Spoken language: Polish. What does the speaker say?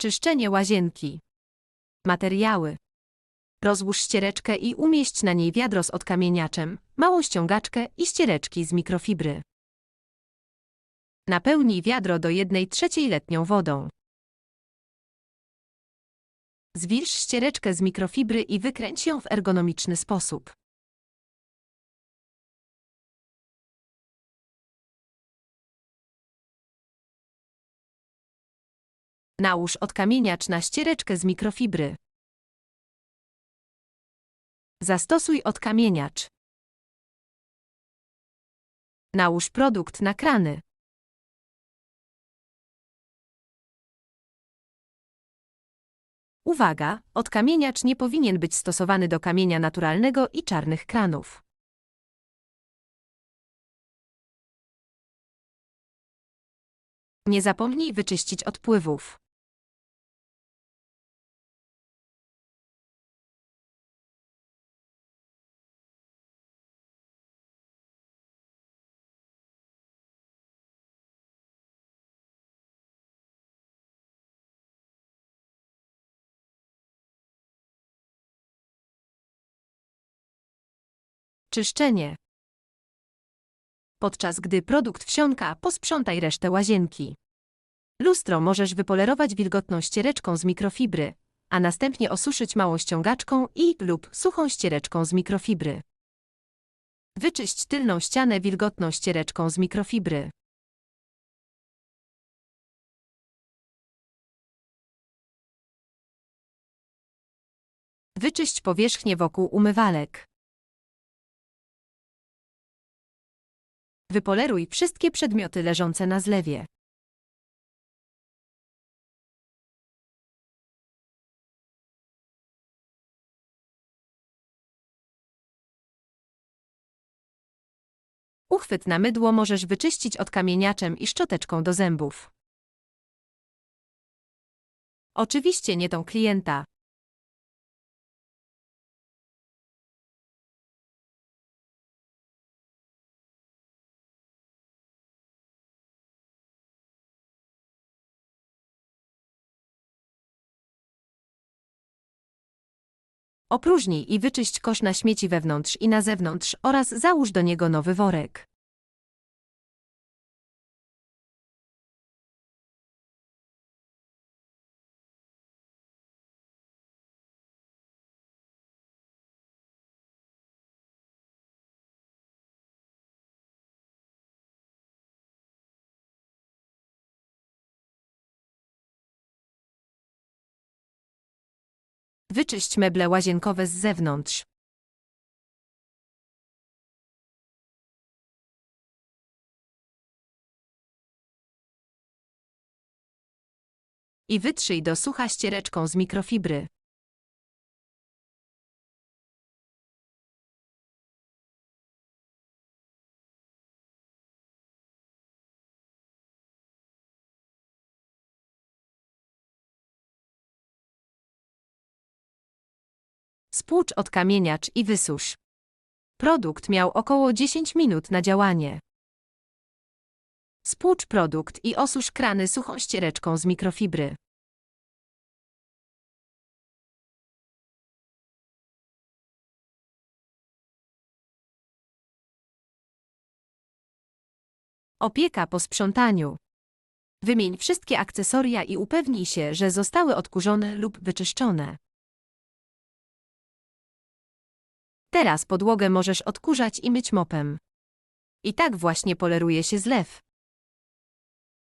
Czyszczenie łazienki. Materiały. Rozłóż ściereczkę i umieść na niej wiadro z odkamieniaczem, małą ściągaczkę i ściereczki z mikrofibry. Napełnij wiadro do 1 trzeciej letnią wodą. Zwilż ściereczkę z mikrofibry i wykręć ją w ergonomiczny sposób. Nałóż odkamieniacz na ściereczkę z mikrofibry. Zastosuj odkamieniacz. Nałóż produkt na krany. Uwaga! Odkamieniacz nie powinien być stosowany do kamienia naturalnego i czarnych kranów. Nie zapomnij wyczyścić odpływów. Czyszczenie. Podczas gdy produkt wsiąka, posprzątaj resztę łazienki. Lustro możesz wypolerować wilgotną ściereczką z mikrofibry, a następnie osuszyć małą ściągaczką i lub suchą ściereczką z mikrofibry. Wyczyść tylną ścianę wilgotną ściereczką z mikrofibry. Wyczyść powierzchnię wokół umywalek. Wypoleruj wszystkie przedmioty leżące na zlewie. Uchwyt na mydło możesz wyczyścić odkamieniaczem i szczoteczką do zębów. Oczywiście nie tą klienta. Opróżnij i wyczyść kosz na śmieci wewnątrz i na zewnątrz oraz załóż do niego nowy worek. Wyczyść meble łazienkowe z zewnątrz. I wytrzyj do sucha ściereczką z mikrofibry. Spłucz odkamieniacz i wysusz. Produkt miał około 10 minut na działanie. Spłucz produkt i osusz krany suchą ściereczką z mikrofibry. Opieka po sprzątaniu. Wymień wszystkie akcesoria i upewnij się, że zostały odkurzone lub wyczyszczone. Teraz podłogę możesz odkurzać i myć mopem. I tak właśnie poleruje się zlew.